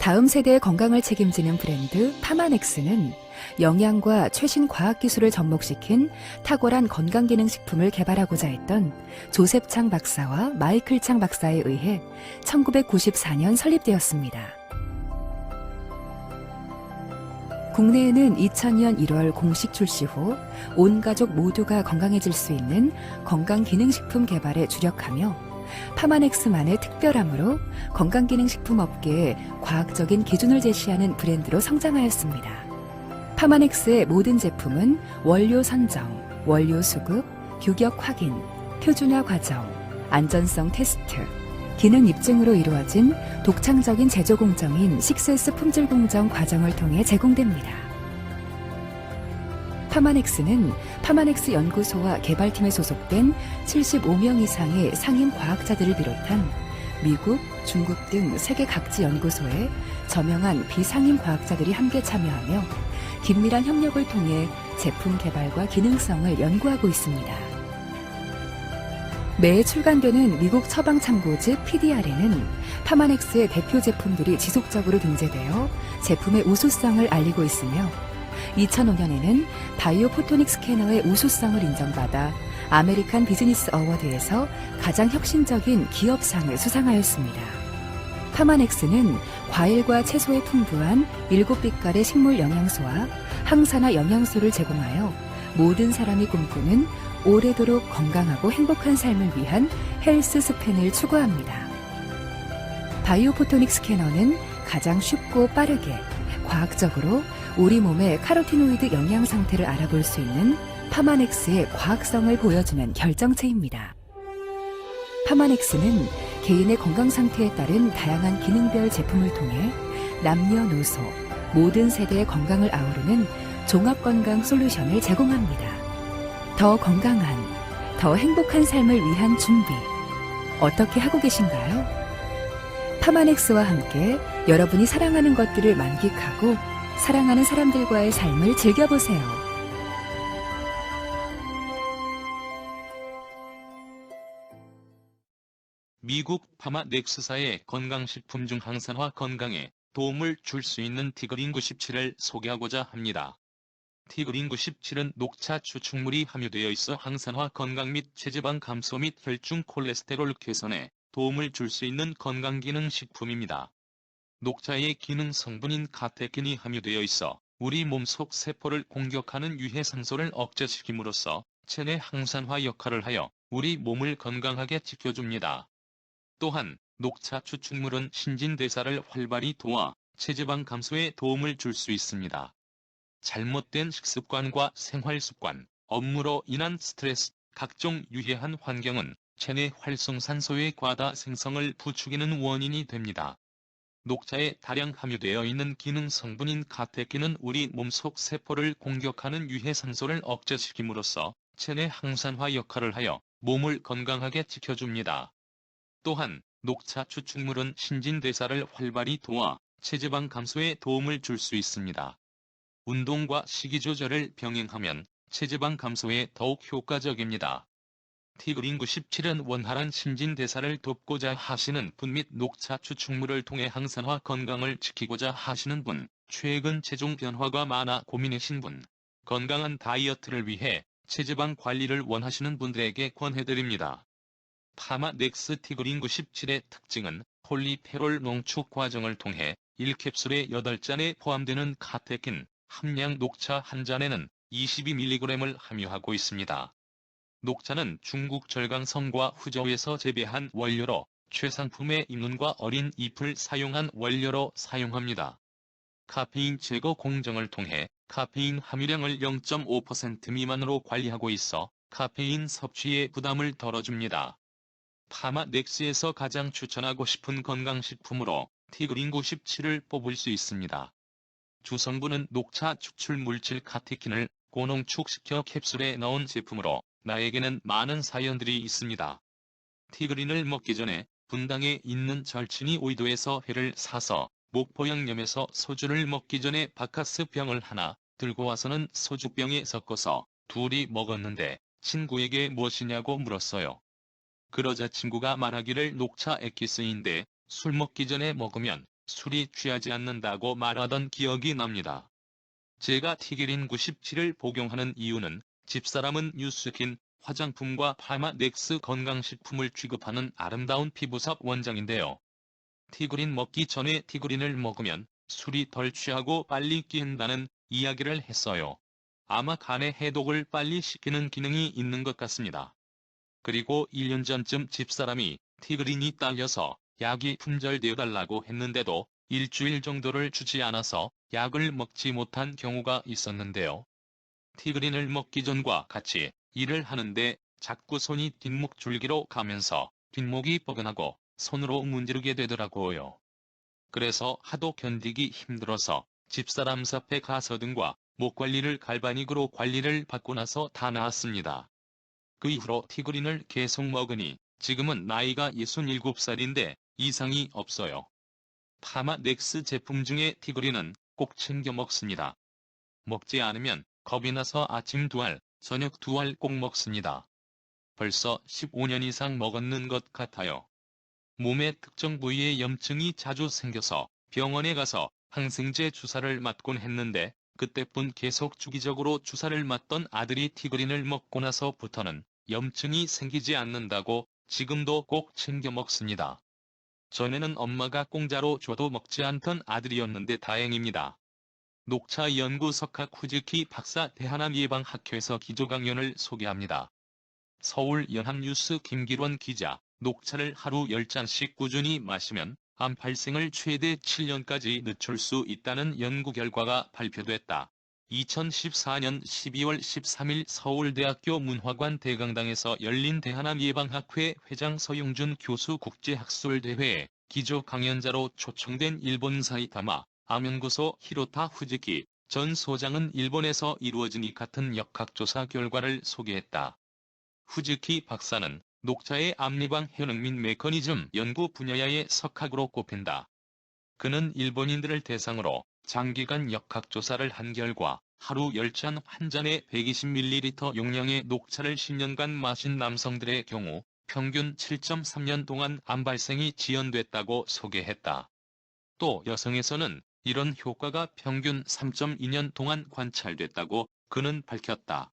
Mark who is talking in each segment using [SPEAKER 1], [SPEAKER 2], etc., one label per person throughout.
[SPEAKER 1] 다음 세대의 건강을 책임지는 브랜드 파마넥스는 영양과 최신 과학 기술을 접목시킨 탁월한 건강기능식품을 개발하고자 했던 조셉 창 박사와 마이클 창 박사에 의해 1994년 설립되었습니다. 국내에는 2000년 1월 공식 출시 후 온 가족 모두가 건강해질 수 있는 건강기능식품 개발에 주력하며 파마넥스만의 특별함으로 건강기능식품 업계에 과학적인 기준을 제시하는 브랜드로 성장하였습니다. 파마넥스의 모든 제품은 원료 선정, 원료 수급, 규격 확인, 표준화 과정, 안전성 테스트, 기능 입증으로 이루어진 독창적인 제조 공정인 식세스 품질 공정 과정을 통해 제공됩니다. 파마넥스는 파마넥스 연구소와 개발팀에 소속된 75명 이상의 상임 과학자들을 비롯한 미국, 중국 등 세계 각지 연구소에 저명한 비상임 과학자들이 함께 참여하며 긴밀한 협력을 통해 제품 개발과 기능성을 연구하고 있습니다. 매해 출간되는 미국 처방 참고집 PDR에는 파마넥스의 대표 제품들이 지속적으로 등재되어 제품의 우수성을 알리고 있으며 2005년에는 바이오 포토닉 스캐너의 우수성을 인정받아 아메리칸 비즈니스 어워드에서 가장 혁신적인 기업상을 수상하였습니다. 파마넥스는 과일과 채소에 풍부한 7빛깔의 식물 영양소와 항산화 영양소를 제공하여 모든 사람이 꿈꾸는 오래도록 건강하고 행복한 삶을 위한 헬스 스팬을 추구합니다. 바이오포토닉 스캐너는 가장 쉽고 빠르게 과학적으로 우리 몸의 카로티노이드 영양 상태를 알아볼 수 있는 파마넥스의 과학성을 보여주는 결정체입니다. 파마넥스는 개인의 건강 상태에 따른 다양한 기능별 제품을 통해 남녀노소 모든 세대의 건강을 아우르는 종합 건강 솔루션을 제공합니다. 더 건강한, 더 행복한 삶을 위한 준비. 어떻게 하고 계신가요? 파마넥스와 함께 여러분이 사랑하는 것들을 만끽하고 사랑하는 사람들과의 삶을 즐겨보세요.
[SPEAKER 2] 미국 파마 넥스사의 건강식품 중 항산화 건강에 도움을 줄 수 있는 티그린 97을 소개하고자 합니다. 티그린 97은 녹차 추출물이 함유되어 있어 항산화 건강 및 체지방 감소 및 혈중 콜레스테롤 개선에 도움을 줄 수 있는 건강기능식품입니다. 녹차의 기능 성분인 카테킨이 함유되어 있어 우리 몸속 세포를 공격하는 유해상소를 억제시킴으로써 체내 항산화 역할을 하여 우리 몸을 건강하게 지켜줍니다. 또한 녹차 추출물은 신진대사를 활발히 도와 체지방 감소에 도움을 줄 수 있습니다. 잘못된 식습관과 생활습관, 업무로 인한 스트레스, 각종 유해한 환경은 체내 활성산소의 과다 생성을 부추기는 원인이 됩니다. 녹차에 다량 함유되어 있는 기능 성분인 카테킨은 우리 몸속 세포를 공격하는 유해산소를 억제시킴으로써 체내 항산화 역할을 하여 몸을 건강하게 지켜줍니다. 또한 녹차 추출물은 신진대사를 활발히 도와 체지방 감소에 도움을 줄 수 있습니다. 운동과 식이 조절을 병행하면 체지방 감소에 더욱 효과적입니다. 티 그린 97은 원활한 신진대사를 돕고자 하시는 분 및 녹차 추출물을 통해 항산화 건강을 지키고자 하시는 분, 최근 체중 변화가 많아 고민이신 분, 건강한 다이어트를 위해 체지방 관리를 원하시는 분들에게 권해드립니다. 파마 넥스 티그린 97의 특징은 폴리페롤 농축 과정을 통해 1캡슐에 8잔에 포함되는 카테킨, 함량 녹차 한 잔에는 22mg을 함유하고 있습니다. 녹차는 중국 절강성과 후저우에서 재배한 원료로 최상품의 잎눈과 어린 잎을 사용한 원료로 사용합니다. 카페인 제거 공정을 통해 카페인 함유량을 0.5% 미만으로 관리하고 있어 카페인 섭취의 부담을 덜어줍니다. 파마 넥스에서 가장 추천하고 싶은 건강식품으로 티그린 97을 뽑을 수 있습니다. 주성분은 녹차 추출 물질 카테킨을 고농축시켜 캡슐에 넣은 제품으로 나에게는 많은 사연들이 있습니다. 티그린을 먹기 전에 분당에 있는 절친이 오이도에서 회를 사서 목포양념에서 소주를 먹기 전에 바카스 병을 하나 들고 와서는 소주병에 섞어서 둘이 먹었는데 친구에게 무엇이냐고 물었어요. 그러자 친구가 말하기를 녹차 액기스인데 술 먹기 전에 먹으면 술이 취하지 않는다고 말하던 기억이 납니다. 제가 티그린 97을 복용하는 이유는 집사람은 뉴스킨, 화장품과 파마넥스 건강식품을 취급하는 아름다운 피부삽 원장인데요. 티그린 먹기 전에 티그린을 먹으면 술이 덜 취하고 빨리 깨인다는 이야기를 했어요. 아마 간의 해독을 빨리 시키는 기능이 있는 것 같습니다. 그리고 1년 전쯤 집사람이 티그린이 딸려서 약이 품절되어 달라고 했는데도 일주일 정도를 주지 않아서 약을 먹지 못한 경우가 있었는데요. 티그린을 먹기 전과 같이 일을 하는데 자꾸 손이 뒷목 줄기로 가면서 뒷목이 뻐근하고 손으로 문지르게 되더라고요. 그래서 하도 견디기 힘들어서 집사람 삽에 가서든과 목 관리를 갈바닉으로 관리를 받고 나서 다 나았습니다. 그 이후로 티그린을 계속 먹으니 지금은 나이가 67살인데 이상이 없어요. 파마 넥스 제품 중에 티그린은 꼭 챙겨 먹습니다. 먹지 않으면 겁이 나서 아침 두 알, 저녁 두 알 꼭 먹습니다. 벌써 15년 이상 먹었는 것 같아요. 몸의 특정 부위에 염증이 자주 생겨서 병원에 가서 항생제 주사를 맞곤 했는데 그때뿐 계속 주기적으로 주사를 맞던 아들이 티그린을 먹고 나서부터는 염증이 생기지 않는다고 지금도 꼭 챙겨 먹습니다. 전에는 엄마가 공짜로 줘도 먹지 않던 아들이었는데 다행입니다. 녹차 연구 석학 후즈키 박사 대한암 예방학회에서 기조 강연을 소개합니다. 서울 연합뉴스 김기론 기자, 녹차를 하루 10잔씩 꾸준히 마시면 암 발생을 최대 7년까지 늦출 수 있다는 연구 결과가 발표됐다. 2014년 12월 13일 서울대학교 문화관 대강당에서 열린 대한암 예방학회 회장 서용준 교수 국제학술대회에 기조 강연자로 초청된 일본 사이타마 암연구소 히로타 후즈키 전 소장은 일본에서 이루어진 이 같은 역학조사 결과를 소개했다. 후즈키 박사는 녹차의 효능 및 메커니즘 연구 분야의 석학으로 꼽힌다. 그는 일본인들을 대상으로 장기간 역학조사를 한 결과 하루 10잔 한 잔에 120ml 용량의 녹차를 10년간 마신 남성들의 경우 평균 7.3년 동안 암 발생이 지연됐다고 소개했다. 또 여성에서는 이런 효과가 평균 3.2년 동안 관찰됐다고 그는 밝혔다.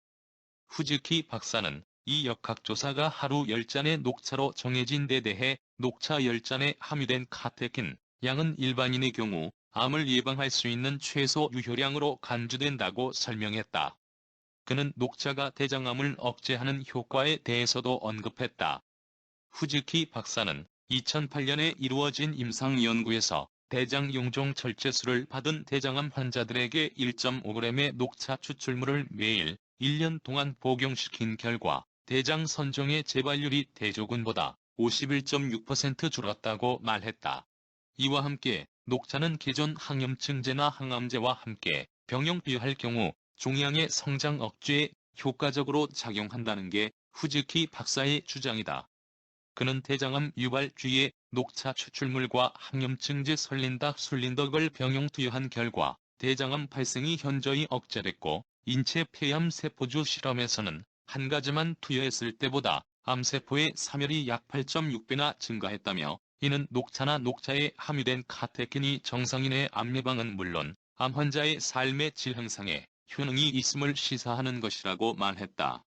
[SPEAKER 2] 후즈키 박사는 이 역학조사가 하루 10잔의 녹차로 정해진 데 대해 녹차 10잔에 함유된 카테킨 양은 일반인의 경우 암을 예방할 수 있는 최소 유효량으로 간주된다고 설명했다. 그는 녹차가 대장암을 억제하는 효과에 대해서도 언급했다. 후즈키 박사는 2008년에 이루어진 임상 연구에서 대장 용종 철제술을 받은 대장암 환자들에게 1.5g의 녹차 추출물을 매일 1년 동안 복용시킨 결과 대장 선종의 재발률이 대조군보다 51.6% 줄었다고 말했다. 이와 함께 녹차는 기존 항염증제나 항암제와 함께 병용 비유할 경우 종양의 성장 억제에 효과적으로 작용한다는 게 후즈키 박사의 주장이다. 그는 대장암 유발 주위에 녹차 추출물과 항염증제 설린다 술린덕을 병용 투여한 결과 대장암 발생이 현저히 억제됐고 인체 폐암 세포주 실험에서는 한 가지만 투여했을 때보다 암세포의 사멸이 약 8.6배나 증가했다며 이는 녹차나 녹차에 함유된 카테킨이 정상인의 암 예방은 물론 암 환자의 삶의 질 향상에 효능이 있음을 시사하는 것이라고 말했다.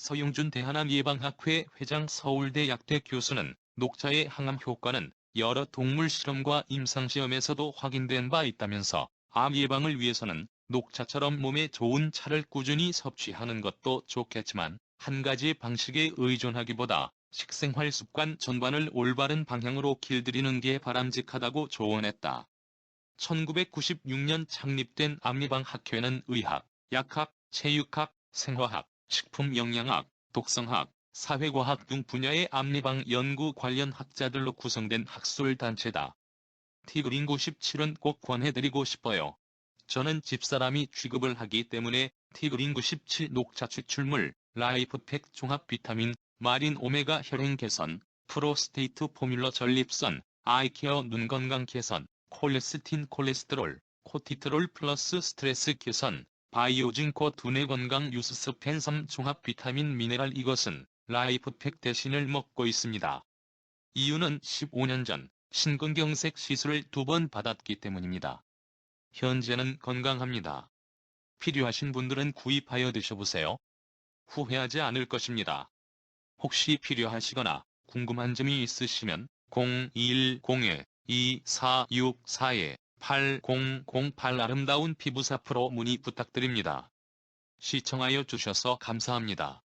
[SPEAKER 2] 서용준 대한암 예방학회 회장 서울대 약대 교수는 녹차의 항암 효과는 여러 동물 실험과 임상시험에서도 확인된 바 있다면서 암 예방을 위해서는 녹차처럼 몸에 좋은 차를 꾸준히 섭취하는 것도 좋겠지만 한 가지 방식에 의존하기보다 식생활 습관 전반을 올바른 방향으로 길들이는 게 바람직하다고 조언했다. 1996년 창립된 암예방학회는 의학, 약학, 체육학, 생화학, 식품영양학, 독성학, 사회과학 등 분야의 암예방 연구 관련 학자들로 구성된 학술단체다. 티그린 97은 꼭 권해드리고 싶어요. 저는 집사람이 취급을 하기 때문에 티그린 97 녹차 추출물, 라이프팩 종합 비타민, 마린 오메가 혈행 개선, 프로스테이트 포뮬러 전립선, 아이케어 눈 건강 개선, 콜레스틴 콜레스테롤, 코티트롤 플러스 스트레스 개선, 바이오진코 두뇌 건강 유스스 펜섬 종합 비타민 미네랄 이것은 라이프팩 대신을 먹고 있습니다. 이유는 15년 전 신근경색 시술을 두 번 받았기 때문입니다. 현재는 건강합니다. 필요하신 분들은 구입하여 드셔보세요. 후회하지 않을 것입니다. 혹시 필요하시거나 궁금한 점이 있으시면 0210-2464-8008 아름다운 피부 사 프로 문의 부탁드립니다. 시청하여 주셔서 감사합니다.